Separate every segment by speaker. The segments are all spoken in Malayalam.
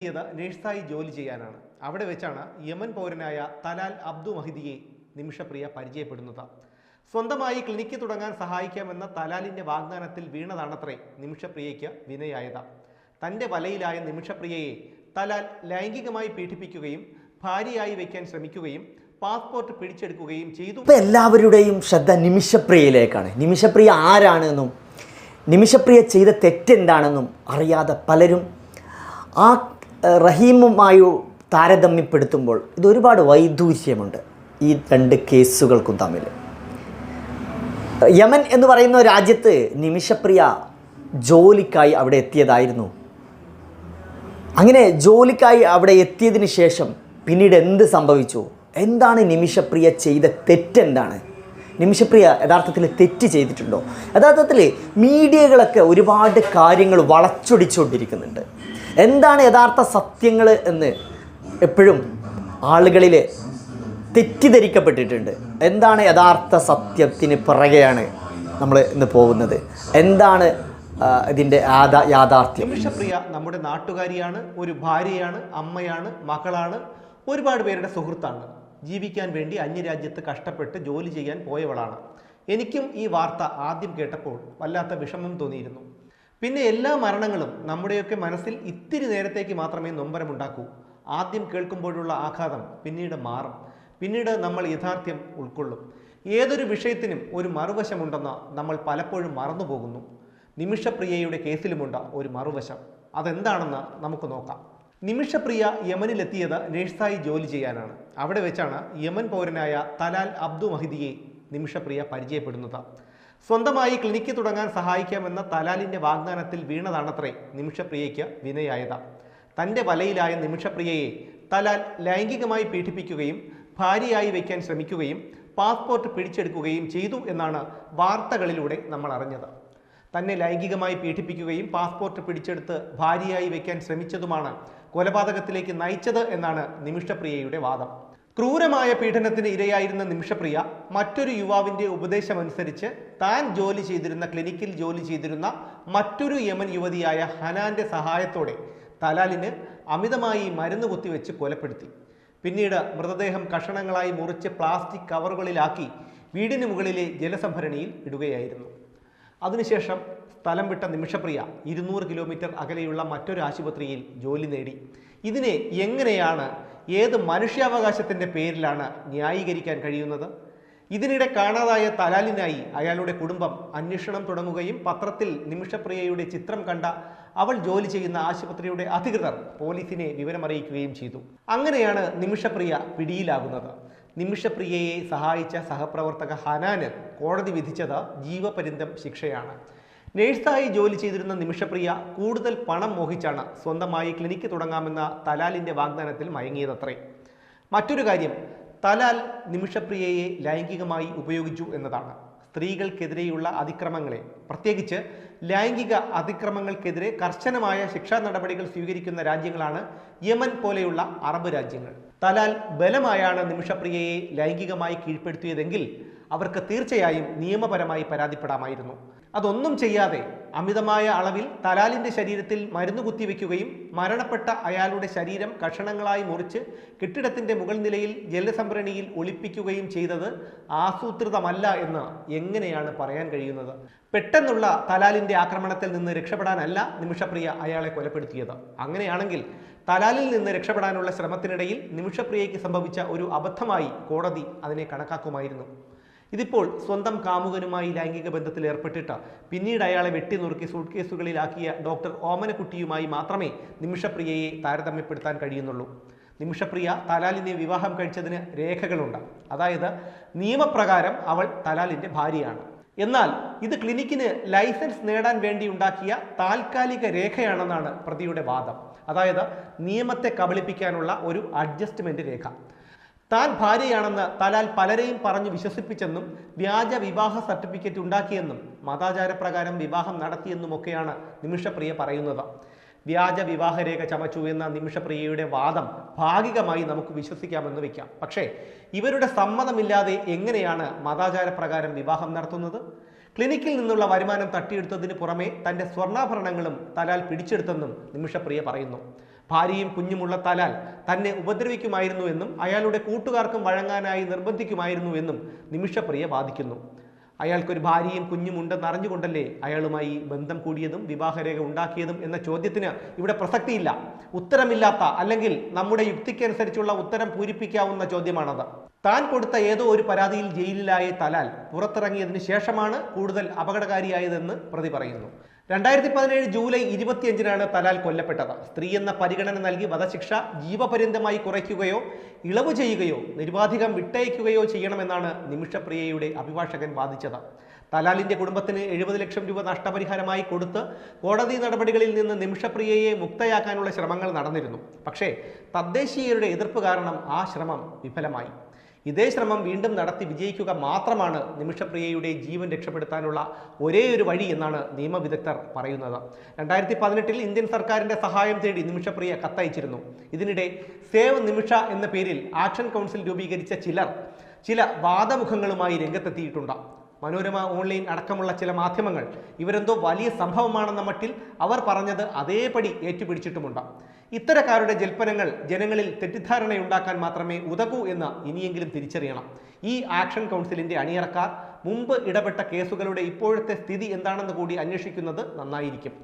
Speaker 1: എത്തിയത് നഴ്സായി ജോലി ചെയ്യാനാണ്. അവിടെ വെച്ചാണ് യമൻ പൗരനായ തലാൽ അബ്ദു മഹിദിയെ നിമിഷപ്രിയ പരിചയപ്പെടുന്നത്. സ്വന്തമായി ക്ലിനിക്ക് തുടങ്ങാൻ സഹായിക്കാമെന്ന തലാലിന്റെ വാഗ്ദാനത്തിൽ വീണതാണത്രേ നിമിഷപ്രിയയ്ക്ക് വിനയായത്. തന്റെ വലയിലായ നിമിഷപ്രിയയെ തലാൽ ലൈംഗികമായി പീഡിപ്പിക്കുകയും ഭാര്യയായി വയ്ക്കാൻ ശ്രമിക്കുകയും പാസ്പോർട്ട് പിടിച്ചെടുക്കുകയും ചെയ്തു.
Speaker 2: ഇപ്പം എല്ലാവരുടെയും ശ്രദ്ധ നിമിഷപ്രിയയിലേക്കാണ്. നിമിഷപ്രിയ ആരാണെന്നും നിമിഷപ്രിയ ചെയ്ത തെറ്റെന്താണെന്നും അറിയാതെ പലരും ആ റഹീമുമായി താരതമ്യപ്പെടുത്തുമ്പോൾ ഇതൊരുപാട് വൈദൂര്യമുണ്ട് ഈ രണ്ട് കേസുകൾക്കും തമ്മിൽ. യമൻ എന്ന് പറയുന്ന രാജ്യത്ത് നിമിഷപ്രിയ ജോലിക്കായി അവിടെ എത്തിയതായിരുന്നു. അങ്ങനെ ജോലിക്കായി അവിടെ എത്തിയതിന് ശേഷം പിന്നീട് എന്ത് സംഭവിച്ചു? എന്താണ് നിമിഷപ്രിയ ചെയ്ത തെറ്റെന്താണ്? നിമിഷപ്രിയ യഥാർത്ഥത്തിൽ തെറ്റ് ചെയ്തിട്ടുണ്ടോ? യഥാർത്ഥത്തിൽ മീഡിയകളൊക്കെ ഒരുപാട് കാര്യങ്ങൾ വളച്ചൊടിച്ചുകൊണ്ടിരിക്കുന്നുണ്ട്. എന്താണ് യഥാർത്ഥ സത്യങ്ങൾ എന്ന് എപ്പോഴും ആളുകളിൽ തെറ്റിദ്ധരിക്കപ്പെട്ടിട്ടുണ്ട്. എന്താണ് യഥാർത്ഥ സത്യത്തിന് പിറകെയാണ് നമ്മൾ ഇന്ന് പോകുന്നത്. എന്താണ് ഇതിന്റെ യാഥാ യാഥാർത്ഥ്യം?
Speaker 1: നിമിഷപ്രിയ നമ്മുടെ നാട്ടുകാരിയാണ് ഒരു ഭാര്യയാണ് അമ്മയാണ് മകളാണ് ഒരുപാട് പേരുടെ സുഹൃത്താണ്. ജീവിക്കാൻ വേണ്ടി അന്യരാജ്യത്ത് കഷ്ടപ്പെട്ട് ജോലി ചെയ്യാൻ പോയവളാണ്. എനിക്കും ഈ വാർത്ത ആദ്യം കേട്ടപ്പോൾ വല്ലാത്ത വിഷമം തോന്നിയിരുന്നു. പിന്നെ എല്ലാ മരണങ്ങളും നമ്മുടെയൊക്കെ മനസ്സിൽ ഇത്തിരി നേരത്തേക്ക് മാത്രമേ നൊമ്പരമുണ്ടാക്കൂ. ആദ്യം കേൾക്കുമ്പോഴുള്ള ആഘാതം പിന്നീട് മാറും. പിന്നീട് നമ്മൾ യഥാർത്ഥ്യം ഉൾക്കൊള്ളും. ഏതൊരു വിഷയത്തിനും ഒരു മറുവശമുണ്ടെന്ന് നമ്മൾ പലപ്പോഴും മറന്നുപോകുന്നു. നിമിഷപ്രിയയുടെ കേസിലുമുണ്ട് ഒരു മറുവശം. അതെന്താണെന്ന് നമുക്ക് നോക്കാം. നിമിഷപ്രിയ യമനിലെത്തിയത് നഴ്സായി ജോലി ചെയ്യാനാണ്. അവിടെ വെച്ചാണ് യമൻ പൗരനായ തലാൽ അബ്ദു മഹിദിയെ നിമിഷപ്രിയ പരിചയപ്പെടുന്നത്. സ്വന്തമായി ക്ലിനിക്ക് തുടങ്ങാൻ സഹായിക്കാമെന്ന തലാലിന്റെ വാഗ്ദാനത്തിൽ വീണതാണത്രേ നിമിഷപ്രിയയ്ക്ക് വിനയായത്. തന്റെ വലയിലായ നിമിഷപ്രിയയെ തലാൽ ലൈംഗികമായി പീഡിപ്പിക്കുകയും ഭാര്യയായി വയ്ക്കാൻ ശ്രമിക്കുകയും പാസ്പോർട്ട് പിടിച്ചെടുക്കുകയും ചെയ്തു എന്നാണ് വാർത്തകളിലൂടെ നമ്മൾ അറിഞ്ഞത്. തന്നെ ലൈംഗികമായി പീഡിപ്പിക്കുകയും പാസ്പോർട്ട് പിടിച്ചെടുത്ത് ഭാര്യയായി വയ്ക്കാൻ ശ്രമിച്ചതുമാണ് കൊലപാതകത്തിലേക്ക് നയിച്ചത് എന്നാണ് നിമിഷപ്രിയയുടെ വാദം. ക്രൂരമായ പീഡനത്തിന് ഇരയായിരുന്ന നിമിഷപ്രിയ മറ്റൊരു യുവാവിന്റെ ഉപദേശമനുസരിച്ച് താൻ ജോലി ചെയ്തിരുന്ന ക്ലിനിക്കിൽ ജോലി ചെയ്തിരുന്ന മറ്റൊരു യമൻ യുവതിയായ ഹനാന്റെ സഹായത്തോടെ തലാലിന് അമിതമായി മരുന്ന് കുത്തിവെച്ച് കൊലപ്പെടുത്തി. പിന്നീട് മൃതദേഹം കഷണങ്ങളായി മുറിച്ച് പ്ലാസ്റ്റിക് കവറുകളിലാക്കി വീടിന് മുകളിലെ ജലസംഭരണിയിൽ ഇടുകയായിരുന്നു. അതിനുശേഷം സ്ഥലം വിട്ട നിമിഷപ്രിയ ഇരുന്നൂറ് കിലോമീറ്റർ അകലെയുള്ള മറ്റൊരു ആശുപത്രിയിൽ ജോലി നേടി. ഇതിനെ എങ്ങനെയാണ് ഏത് മനുഷ്യാവകാശത്തിന്റെ പേരിലാണ് ന്യായീകരിക്കാൻ കഴിയുന്നത്? ഇതിനിടെ കാണാതായ തലാലിനായി അയാളുടെ കുടുംബം അന്വേഷണം തുടങ്ങുകയും പത്രത്തിൽ നിമിഷപ്രിയയുടെ ചിത്രം കണ്ട അവൾ ജോലി ചെയ്യുന്ന ആശുപത്രിയുടെ അധികൃതർ പോലീസിനെ വിവരമറിയിക്കുകയും ചെയ്തു. അങ്ങനെയാണ് നിമിഷപ്രിയ പിടിയിലാകുന്നത്. നിമിഷപ്രിയയെ സഹായിച്ച സഹപ്രവർത്തക ഹനാന് കോടതി വിധിച്ചത് ജീവപര്യന്തം ശിക്ഷയാണ്. നേഴ്സായി ജോലി ചെയ്തിരുന്ന നിമിഷപ്രിയ കൂടുതൽ പണം മോഹിച്ചാണ് സ്വന്തമായി ക്ലിനിക്ക് തുടങ്ങാമെന്ന തലാലിന്റെ വാഗ്ദാനത്തിൽ മയങ്ങിയതത്രേ. മറ്റൊരു കാര്യം തലാൽ നിമിഷപ്രിയയെ ലൈംഗികമായി ഉപയോഗിച്ചു എന്നതാണ്. സ്ത്രീകൾക്കെതിരെയുള്ള അതിക്രമങ്ങളെ പ്രത്യേകിച്ച് ലൈംഗിക അതിക്രമങ്ങൾക്കെതിരെ കർശനമായ ശിക്ഷാ നടപടികൾ സ്വീകരിക്കുന്ന രാജ്യങ്ങളാണ് യമൻ പോലെയുള്ള അറബ് രാജ്യങ്ങൾ. തലാൽ ബലമായാണ് നിമിഷപ്രിയയെ ലൈംഗികമായി കീഴ്പ്പെടുത്തിയതെങ്കിൽ അവർക്ക് തീർച്ചയായും നിയമപരമായി പരാതിപ്പെടാമായിരുന്നു. അതൊന്നും ചെയ്യാതെ അമിതമായ അളവിൽ തലാലിന്റെ ശരീരത്തിൽ മരുന്ന് കുത്തിവെക്കുകയും മരണപ്പെട്ട അയാളുടെ ശരീരം കഷണങ്ങളായി മുറിച്ച് കെട്ടിടത്തിന്റെ മുകൾ നിലയിൽ ജലസംഭരണിയിൽ ഒളിപ്പിക്കുകയും ചെയ്തത് ആസൂത്രിതമല്ല എന്ന് എങ്ങനെയാണ് പറയാൻ കഴിയുന്നത്? പെട്ടെന്നുള്ള തലാലിന്റെ ആക്രമണത്തിൽ നിന്ന് രക്ഷപ്പെടാനല്ല നിമിഷപ്രിയ അയാളെ കൊലപ്പെടുത്തിയത്. അങ്ങനെയാണെങ്കിൽ തലാലിൽ നിന്ന് രക്ഷപ്പെടാനുള്ള ശ്രമത്തിനിടയിൽ നിമിഷപ്രിയയ്ക്ക് സംഭവിച്ച ഒരു അബദ്ധമായി കോടതി അതിനെ കണക്കാക്കുമായിരുന്നു. ഇതിപ്പോൾ സ്വന്തം കാമുകനുമായി ലൈംഗിക ബന്ധത്തിൽ ഏർപ്പെട്ടിട്ട് പിന്നീട് അയാളെ വെട്ടിനുറുക്കി സൂട്ട് കേസുകളിലാക്കിയ ഡോക്ടർ ഓമനക്കുട്ടിയുമായി മാത്രമേ നിമിഷപ്രിയയെ താരതമ്യപ്പെടുത്താൻ കഴിയുന്നുള്ളൂ. നിമിഷപ്രിയ തലാലിനെ വിവാഹം കഴിച്ചതിന് രേഖകളുണ്ട്. അതായത് നിയമപ്രകാരം അവൾ തലാലിന്റെ ഭാര്യയാണ്. എന്നാൽ ഇത് ക്ലിനിക്കിന് ലൈസൻസ് നേടാൻ വേണ്ടി ഉണ്ടാക്കിയ താൽക്കാലിക രേഖയാണെന്നാണ് പ്രതിയുടെ വാദം. അതായത് നിയമത്തെ കബളിപ്പിക്കാനുള്ള ഒരു അഡ്ജസ്റ്റ്മെന്റ് രേഖ. താൻ ഭാര്യയാണെന്ന് തലാൽ പലരെയും പറഞ്ഞു വിശ്വസിപ്പിച്ചെന്നും വ്യാജ വിവാഹ സർട്ടിഫിക്കറ്റ് ഉണ്ടാക്കിയെന്നും മതാചാരപ്രകാരം വിവാഹം നടത്തിയെന്നുമൊക്കെയാണ് നിമിഷപ്രിയ പറയുന്നത്. വ്യാജ വിവാഹരേഖ ചമച്ചു എന്ന നിമിഷപ്രിയയുടെ വാദം ഭാഗികമായി നമുക്ക് വിശ്വസിക്കാമെന്ന് വയ്ക്കാം. പക്ഷേ ഇവരുടെ സമ്മതമില്ലാതെ എങ്ങനെയാണ് മതാചാരപ്രകാരം വിവാഹം നടത്തുന്നത്? ക്ലിനിക്കിൽ നിന്നുള്ള വരുമാനം തട്ടിയെടുത്തതിന് പുറമെ തന്റെ സ്വർണാഭരണങ്ങളും തലാൽ പിടിച്ചെടുത്തെന്നും നിമിഷപ്രിയ പറയുന്നു. ഭാര്യയും കുഞ്ഞുമുള്ള തലാൽ തന്നെ ഉപദ്രവിക്കുമായിരുന്നു എന്നും അയാളുടെ കൂട്ടുകാർക്കും വഴങ്ങാനായി നിർബന്ധിക്കുമായിരുന്നു എന്നും നിമിഷപ്രിയ വാദിക്കുന്നു. അയാൾക്കൊരു ഭാര്യയും കുഞ്ഞും ഉണ്ടെന്ന് അറിഞ്ഞുകൊണ്ടല്ലേ അയാളുമായി ബന്ധം കൂടിയതും വിവാഹരേഖ ഉണ്ടാക്കിയതും എന്ന ചോദ്യത്തിന് ഇവിടെ പ്രസക്തിയില്ല. ഉത്തരമില്ലാത്ത അല്ലെങ്കിൽ നമ്മുടെ യുക്തിക്കനുസരിച്ചുള്ള ഉത്തരം പൂരിപ്പിക്കാവുന്ന ചോദ്യമാണത്. താൻ കൊടുത്ത ഏതോ ഒരു പരാതിയിൽ ജയിലിലായ തലാൽ പുറത്തിറങ്ങിയതിന് ശേഷമാണ് കൂടുതൽ അപകടകാരിയായതെന്ന് പ്രതി പറയുന്നു. രണ്ടായിരത്തി പതിനേഴ് ജൂലൈ ഇരുപത്തിയഞ്ചിനാണ് തലാൽ കൊല്ലപ്പെട്ടത്. സ്ത്രീ എന്ന പരിഗണന നൽകി വധശിക്ഷ ജീവപര്യന്തമായി കുറയ്ക്കുകയോ ഇളവ് ചെയ്യുകയോ നിർവാധികം വിട്ടയക്കുകയോ ചെയ്യണമെന്നാണ് നിമിഷപ്രിയയുടെ അഭിഭാഷകൻ വാദിച്ചത്. തലാലിന്റെ കുടുംബത്തിന് എഴുപത് ലക്ഷം രൂപ നഷ്ടപരിഹാരമായി കൊടുത്ത് കോടതി നടപടികളിൽ നിന്ന് നിമിഷപ്രിയയെ മുക്തയാക്കാനുള്ള ശ്രമങ്ങൾ നടന്നിരുന്നു. പക്ഷേ തദ്ദേശീയരുടെ എതിർപ്പ് കാരണം ആ ശ്രമം വിഫലമായി. ഇതേ ശ്രമം വീണ്ടും നടത്തി വിജയിക്കുക മാത്രമാണ് നിമിഷപ്രിയയുടെ ജീവൻ രക്ഷപ്പെടുത്താനുള്ള ഒരേ ഒരു വഴി എന്നാണ് നിയമവിദഗ്ധർ പറയുന്നത്. രണ്ടായിരത്തി പതിനെട്ടിൽ ഇന്ത്യൻ സർക്കാരിന്റെ സഹായം തേടി നിമിഷപ്രിയ കത്തയച്ചിരുന്നു. ഇതിനിടെ സേവ് നിമിഷ എന്ന പേരിൽ ആക്ഷൻ കൗൺസിൽ രൂപീകരിച്ച ചിലർ ചില വാദമുഖങ്ങളുമായി രംഗത്തെത്തിയിട്ടുണ്ട്. മനോരമ ഓൺലൈൻ അടക്കമുള്ള ചില മാധ്യമങ്ങൾ ഇവരെന്തോ വലിയ സംഭവമാണെന്ന മട്ടിൽ അവർ പറഞ്ഞത് അതേപടി ഏറ്റുപിടിച്ചിട്ടുമുണ്ട്. ഇത്തരക്കാരുടെ ജൽപ്പനങ്ങൾ ജനങ്ങളിൽ തെറ്റിദ്ധാരണയുണ്ടാക്കാൻ മാത്രമേ ഉതകൂ എന്ന് ഇനിയെങ്കിലും തിരിച്ചറിയണം. ഈ ആക്ഷൻ കൗൺസിലിന്റെ അണിയറക്കാർ മുമ്പ് ഇടപെട്ട കേസുകളുടെ ഇപ്പോഴത്തെ സ്ഥിതി എന്താണെന്ന് കൂടി അന്വേഷിക്കുന്നത് നന്നായിരിക്കും.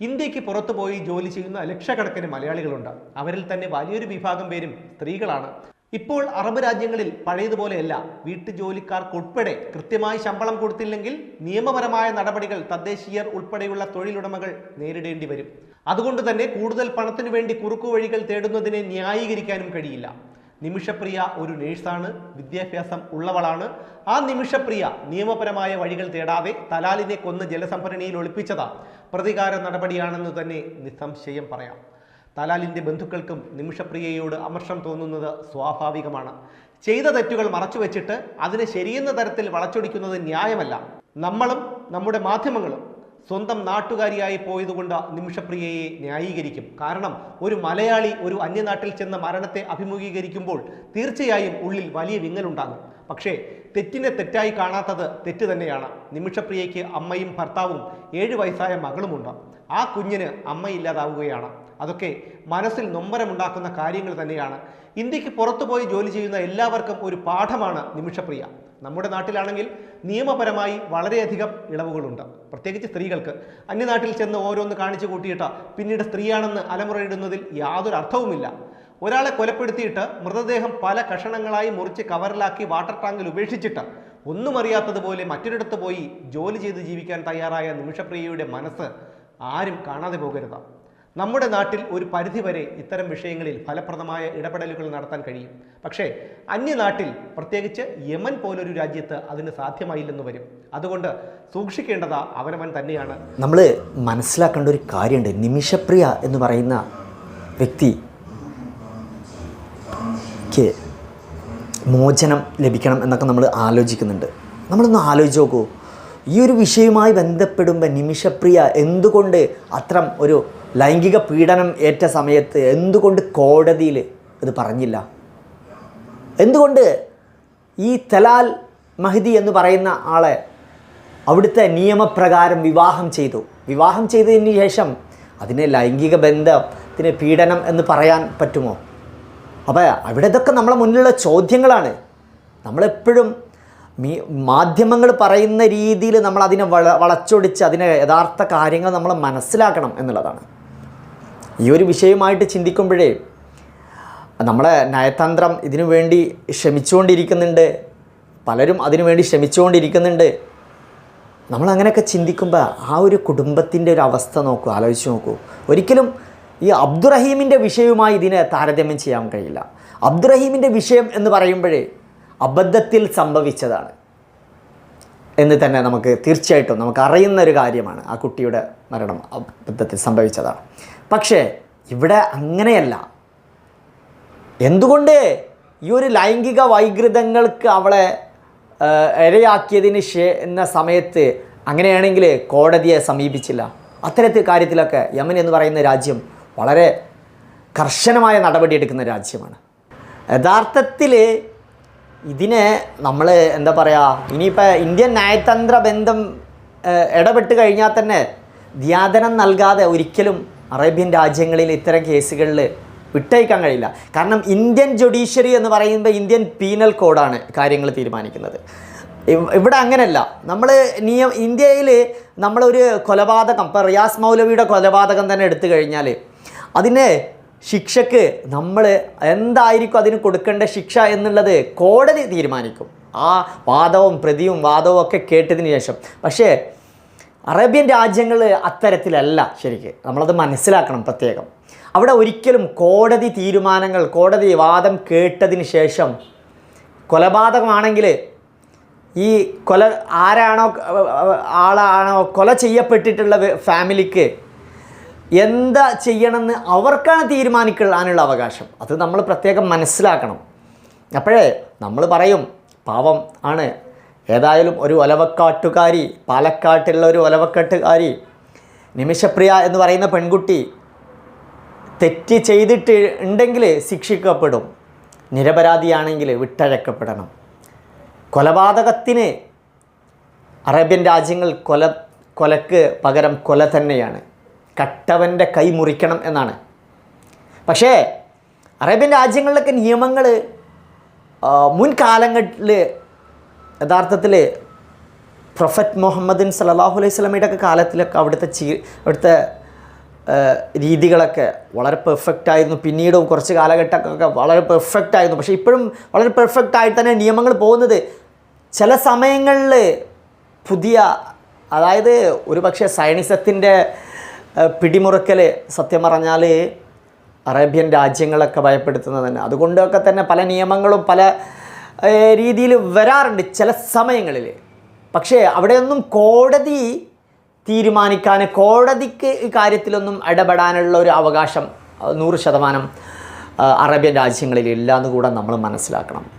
Speaker 1: ഇന്ത്യയ്ക്ക് പുറത്തുപോയി ജോലി ചെയ്യുന്ന ലക്ഷക്കണക്കിന് മലയാളികളുണ്ട്. അവരിൽ തന്നെ വലിയൊരു വിഭാഗം പേരും സ്ത്രീകളാണ്. ഇപ്പോൾ അറബ് രാജ്യങ്ങളിൽ പഴയതുപോലെയല്ല വീട്ടുജോലിക്കാർക്കുൾപ്പെടെ കൃത്യമായി ശമ്പളം കൊടുത്തില്ലെങ്കിൽ നിയമപരമായ നടപടികൾ തദ്ദേശീയർ ഉൾപ്പെടെയുള്ള തൊഴിലുടമകൾ നേരിടേണ്ടി വരും. അതുകൊണ്ട് തന്നെ കൂടുതൽ പണത്തിനു വേണ്ടി കുറുക്കുവഴികൾ തേടുന്നതിനെ ന്യായീകരിക്കാനും കഴിയില്ല. നിമിഷപ്രിയ ഒരു നേഴ്സാണ് വിദ്യാഭ്യാസം ഉള്ളവളാണ്. ആ നിമിഷപ്രിയ നിയമപരമായ വഴികൾ തേടാതെ തലാലിനെ കൊന്ന് ജലസംഭരണിയിൽ ഒളിപ്പിച്ചതാ പ്രതികാര നടപടിയാണെന്ന് തന്നെ നിസ്സംശയം പറയാം. തലാലിന്റെ ബന്ധുക്കൾക്കും നിമിഷപ്രിയയോട് അമർഷം തോന്നുന്നത് സ്വാഭാവികമാണ്. ചെയ്ത തെറ്റുകൾ മറച്ചു വെച്ചിട്ട് അതിനെ ശരിയെന്ന തരത്തിൽ വളച്ചൊടിക്കുന്നത് ന്യായമല്ല. നമ്മളും നമ്മുടെ മാധ്യമങ്ങളും സ്വന്തം നാട്ടുകാരിയായി പോയതുകൊണ്ട് നിമിഷപ്രിയയെ ന്യായീകരിക്കും. കാരണം ഒരു മലയാളി ഒരു അന്യനാട്ടിൽ ചെന്ന മരണത്തെ അഭിമുഖീകരിക്കുമ്പോൾ തീർച്ചയായും ഉള്ളിൽ വലിയ വിങ്ങലുണ്ടാകും. പക്ഷേ തെറ്റിനെ തെറ്റായി കാണാത്തത് തെറ്റ് തന്നെയാണ്. നിമിഷപ്രിയയ്ക്ക് അമ്മയും ഭർത്താവും ഏഴ് വയസ്സായ മകളുമുണ്ട്. ആ കുഞ്ഞിന് അമ്മയില്ലാതാവുകയാണ്. അതൊക്കെ മനസ്സിൽ നൊമ്പരമുണ്ടാക്കുന്ന കാര്യങ്ങൾ തന്നെയാണ്. ഇന്ത്യയ്ക്ക് പുറത്തുപോയി ജോലി ചെയ്യുന്ന എല്ലാവർക്കും ഒരു പാഠമാണ് നിമിഷപ്രിയ. നമ്മുടെ നാട്ടിലാണെങ്കിൽ നിയമപരമായി വളരെയധികം ഇളവുകളുണ്ട്. പ്രത്യേകിച്ച് സ്ത്രീകൾക്ക്. അന്യനാട്ടിൽ ചെന്ന് ഓരോന്ന് കാണിച്ചു കൂട്ടിയിട്ട് പിന്നീട് സ്ത്രീയാണെന്ന് അലമുറയിടുന്നതിൽ യാതൊരു അർത്ഥവുമില്ല. ഒരാളെ കൊലപ്പെടുത്തിയിട്ട് മൃതദേഹം പല കഷണങ്ങളായി മുറിച്ച് കവറിലാക്കി വാട്ടർ ടാങ്കിൽ ഉപേക്ഷിച്ചിട്ട് ഒന്നും അറിയാത്തതുപോലെ മറ്റൊരിടത്ത് പോയി ജോലി ചെയ്ത് ജീവിക്കാൻ തയ്യാറായ നിമിഷപ്രിയയുടെ മനസ്സ് ആരും കാണാതെ പോകരുത്. നമ്മുടെ നാട്ടിൽ ഒരു പരിധിവരെ ഇത്തരം വിഷയങ്ങളിൽ ഫലപ്രദമായ ഇടപെടലുകൾ നടത്താൻ കഴിയും. പക്ഷേ അന്യനാട്ടിൽ പ്രത്യേകിച്ച് യമൻ പോലൊരു രാജ്യത്ത് അതിന് സാധ്യമായില്ലെന്ന് വരും. അതുകൊണ്ട് സൂക്ഷിക്കേണ്ടത് അവനവൻ തന്നെയാണ്.
Speaker 2: നമ്മൾ മനസ്സിലാക്കേണ്ട ഒരു കാര്യമുണ്ട്. നിമിഷപ്രിയ എന്ന് പറയുന്ന വ്യക്തി മോചനം ലഭിക്കണം എന്നൊക്കെ നമ്മൾ ആലോചിക്കുന്നുണ്ട്. നമ്മളൊന്ന് ആലോചിച്ച് നോക്കൂ. ഈ ഒരു വിഷയവുമായി ബന്ധപ്പെടുമ്പോൾ നിമിഷപ്രിയ എന്തുകൊണ്ട് അത്തരം ഒരു ലൈംഗിക പീഡനം ഏറ്റ സമയത്ത് എന്തുകൊണ്ട് കോടതിയിൽ ഇത് പറഞ്ഞില്ല? എന്തുകൊണ്ട് ഈ തലാൽ മഹദി എന്ന് പറയുന്ന ആളെ അവിടുത്തെ നിയമപ്രകാരം വിവാഹം ചെയ്തു? വിവാഹം ചെയ്തതിന് ശേഷം അതിനെ ലൈംഗിക ബന്ധത്തിന് പീഡനം എന്ന് പറയാൻ പറ്റുമോ? അപ്പോൾ അവിടെ ഇതൊക്കെ നമ്മളെ മുന്നിലുള്ള ചോദ്യങ്ങളാണ്. നമ്മളെപ്പോഴും മീ മാധ്യമങ്ങൾ പറയുന്ന രീതിയിൽ നമ്മൾ അതിനെ വള വളച്ചൊടിച്ച് അതിനെ യഥാർത്ഥ കാര്യങ്ങൾ നമ്മൾ മനസ്സിലാക്കണം എന്നുള്ളതാണ്. ഈ ഒരു വിഷയമായിട്ട് ചിന്തിക്കുമ്പോഴേ നമ്മുടെ നയതന്ത്രം ഇതിനു വേണ്ടി ശ്രമിച്ചുകൊണ്ടിരിക്കുന്നുണ്ട്. പലരും അതിനു വേണ്ടി ശ്രമിച്ചുകൊണ്ടിരിക്കുന്നുണ്ട്. നമ്മളങ്ങനെയൊക്കെ ചിന്തിക്കുമ്പോൾ ആ ഒരു കുടുംബത്തിന്റെ ഒരു അവസ്ഥ നോക്കൂ ആലോചിച്ച് നോക്കൂ. ഒരിക്കലും ഈ അബ്ദുറഹീമിന്റെ വിഷയവുമായി ഇതിനെ താരതമ്യം ചെയ്യാൻ കഴിയില്ല. അബ്ദുറഹീമിന്റെ വിഷയം എന്ന് പറയുമ്പോഴേ അബദ്ധത്തിൽ സംഭവിച്ചതാണ്. എന്ന് തന്നെ നമുക്ക് തീർച്ചയായിട്ടും നമുക്ക് അറിയുന്ന ഒരു കാര്യമാണ് ആ കുട്ടിയുടെ മരണം അബദ്ധത്തിൽ സംഭവിച്ചതാണ്. പക്ഷേ ഇവിടെ അങ്ങനെയല്ല. എന്തുകൊണ്ട് ഈ ഒരു ലൈംഗിക വൈകൃതങ്ങൾക്ക് അവളെ ഇരയാക്കിയതിന് ശേ എന്ന സമയത്ത് അങ്ങനെയാണെങ്കിൽ കോടതിയെ സമീപിച്ചില്ല? അത്തരത്തിൽ കാര്യത്തിലൊക്കെ യമൻ എന്ന് പറയുന്ന രാജ്യം വളരെ കർശനമായ നടപടിയെടുക്കുന്ന രാജ്യമാണ്. യഥാർത്ഥത്തിൽ ഇതിനെ നമ്മൾ എന്താ പറയുക ഇനിയിപ്പോൾ ഇന്ത്യൻ നയതന്ത്ര ബന്ധം ഇടപെട്ട് കഴിഞ്ഞാൽ തന്നെ ധ്യാതനം നൽകാതെ ഒരിക്കലും അറേബ്യൻ രാജ്യങ്ങളിൽ ഇത്തരം കേസുകളിൽ വിട്ടയക്കാൻ കഴിയില്ല. കാരണം ഇന്ത്യൻ ജുഡീഷ്യറി എന്ന് പറയുമ്പോൾ ഇന്ത്യൻ പീനൽ കോഡാണ് കാര്യങ്ങൾ തീരുമാനിക്കുന്നത്. ഇവ്- ഇവിടെ അങ്ങനെയല്ല. നമ്മൾ നിയം ഇന്ത്യയിൽ നമ്മളൊരു കൊലപാതകം ഇപ്പോൾ റിയാസ് മൗലവിയുടെ കൊലപാതകം തന്നെ എടുത്തു കഴിഞ്ഞാൽ അതിന് ശിക്ഷക്ക് നമ്മൾ എന്തായിരിക്കും അതിന് കൊടുക്കേണ്ട ശിക്ഷ എന്നുള്ളത് കോടതി തീരുമാനിക്കും. ആ വാദവും പ്രതിയും വാദവും ഒക്കെ കേട്ടതിന് ശേഷം. പക്ഷേ അറേബ്യൻ രാജ്യങ്ങൾ അത്തരത്തിലല്ല ശരിക്ക്. നമ്മളത് മനസ്സിലാക്കണം പ്രത്യേകം. അവിടെ ഒരിക്കലും കോടതി തീരുമാനങ്ങൾ കോടതി വാദം കേട്ടതിന് ശേഷം കൊലപാതകമാണെങ്കിൽ ഈ കൊല ആരാണോ ആളാണോ കൊല ചെയ്യപ്പെട്ടിട്ടുള്ള ഫാമിലിക്ക് എന്താ ചെയ്യണമെന്ന് അവർക്കാണ് തീരുമാനിക്കാനുള്ള അവകാശം. അത് നമ്മൾ പ്രത്യേകം മനസ്സിലാക്കണം. അപ്പോഴേ നമ്മൾ പറയും പാവം ആണ്. ഏതായാലും ഒരു ഒലവക്കാട്ടുകാരി പാലക്കാട്ടിലുള്ള ഒരു ഒലവക്കാട്ടുകാരി നിമിഷപ്രിയ എന്ന് പറയുന്ന പെൺകുട്ടി തെറ്റ് ചെയ്തിട്ട് ഉണ്ടെങ്കിൽ ശിക്ഷിക്കപ്പെടും. നിരപരാധിയാണെങ്കിൽ വിട്ടഴക്കപ്പെടണം കൊലപാതകത്തിന് അറേബ്യൻ രാജ്യങ്ങൾ കൊല കൊലക്ക് പകരം കൊല തന്നെയാണ്. കട്ടവന്റെ കൈ മുറിക്കണം എന്നാണ്. പക്ഷേ അറേബ്യൻ രാജ്യങ്ങളിലൊക്കെ നിയമങ്ങൾ മുൻകാലങ്ങളിൽ യഥാർത്ഥത്തിൽ പ്രൊഫറ്റ് മുഹമ്മദിൻ സലാഹു അലൈഹി സ്വലമയുടെ ഒക്കെ കാലത്തിലൊക്കെ അവിടുത്തെ ചീ അവിടുത്തെ രീതികളൊക്കെ വളരെ പെർഫെക്റ്റ് ആയിരുന്നു. പിന്നീടും കുറച്ച് കാലഘട്ടമൊക്കെ വളരെ പെർഫെക്റ്റ് ആയിരുന്നു. പക്ഷേ ഇപ്പോഴും വളരെ പെർഫെക്റ്റ് ആയിട്ട് തന്നെ നിയമങ്ങൾ പോകുന്നത്. ചില സമയങ്ങളിൽ പുതിയ അതായത് ഒരു പക്ഷേ സയനിസത്തിന്റെ പിടിമുറുക്കൽ സത്യം പറഞ്ഞാൽ അറേബ്യൻ രാജ്യങ്ങളൊക്കെ ഭയപ്പെടുത്തുന്നത് തന്നെ അതുകൊണ്ടൊക്കെ തന്നെ പല നിയമങ്ങളും പല രീതിയിൽ വരാറുണ്ട് ചില സമയങ്ങളിൽ പക്ഷേ അവിടെയൊന്നും കോടതി തീരുമാനിക്കാൻ കോടതിക്ക് ഈ കാര്യത്തിലൊന്നും ഇടപെടാനുള്ള ഒരു അവകാശം നൂറ് ശതമാനം അറേബ്യൻ രാജ്യങ്ങളിൽ ഇല്ല എന്ന് കൂടെ നമ്മൾ മനസ്സിലാക്കണം.